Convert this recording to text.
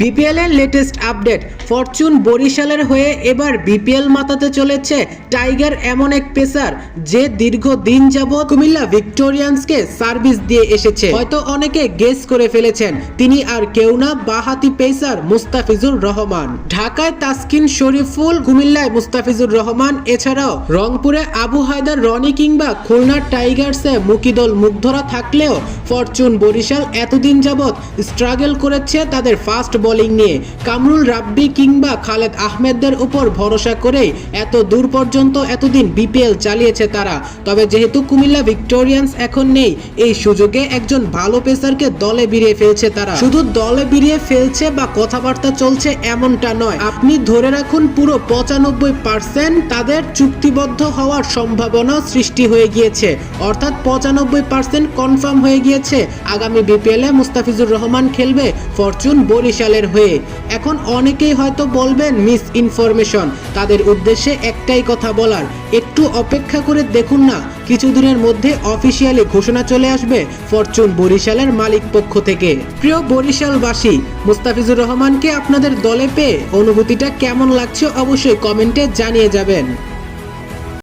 BPL এর latest update Fortune বরিশালের হয়ে এবার বিপিএল মাতাতে চলেছে টাইগার এমন এক পেসার যে দীর্ঘ দিন যাবৎ কুমিল্লা ভিক্টোরিয়ান্সকে সার্ভিস দিয়ে এসেছে। হয়তো অনেকে গেস করে ফেলেছেন, তিনি আর কেউ না বাহাতি পেসার মুস্তাফিজুর রহমান। ঢাকায় তাসকিন শরীফুল, কুমিল্লায় মুস্তাফিজুর রহমান, এছাড়াও রংপুরে আবু হায়দার, রনি কিংবা খুলনার টাইগার্সে মুকিদল মুগ্ধরা থাকলেও ফরচুন বরিশাল এতদিন যাবৎ স্ট্রাগল করেছে তাদের ফাস্ট বোলিং নিয়ে। কামরুল, রাব্বি কিংবা খালেদ আহমেদদের উপর ভরসা করে এত দূর পর্যন্ত এতদিন বিপিএল চালিয়েছে তারা। তবে যেহেতু কুমিল্লা ভিক্টোরিয়ান্স এখন নেই, এই সুযোগে একজন ভালো পেসারকে দলে বিরিয়ে ফেলছে তারা। শুধু দলে বিরিয়ে ফেলছে বা কথাবার্তা চলছে এমনটা নয়। আপনি ধরে রাখুন, পুরো পঁচানব্বই পার্সেন্ট তাদের চুক্তিবদ্ধ হওয়ার সম্ভাবনা সৃষ্টি হয়ে গিয়েছে। অর্থাৎ পঁচানব্বই পার্সেন্ট কনফার্ম হয়ে গিয়েছে। আগামী বিপিএলে মুস্তাফিজুর রহমান খেলবে ফরচুন বরিশালের হয়ে। এখন অনেকেই হয়তো বলবেন, মিস ইনফরমেশন। তাদের উদ্দেশ্যে একটাই কথা বলার, একটু অপেক্ষা করে দেখুন না, কিছুদিনের মধ্যে অফিসিয়ালি ঘোষণা চলে আসবে ফরচুন বরিশালের মালিক পক্ষ থেকে। প্রিয় বরিশালবাসী, মুস্তাফিজুর রহমানকে আপনাদের দলে পেয়ে অনুভূতিটা কেমন লাগছে অবশ্যই কমেন্টে জানিয়ে যাবেন।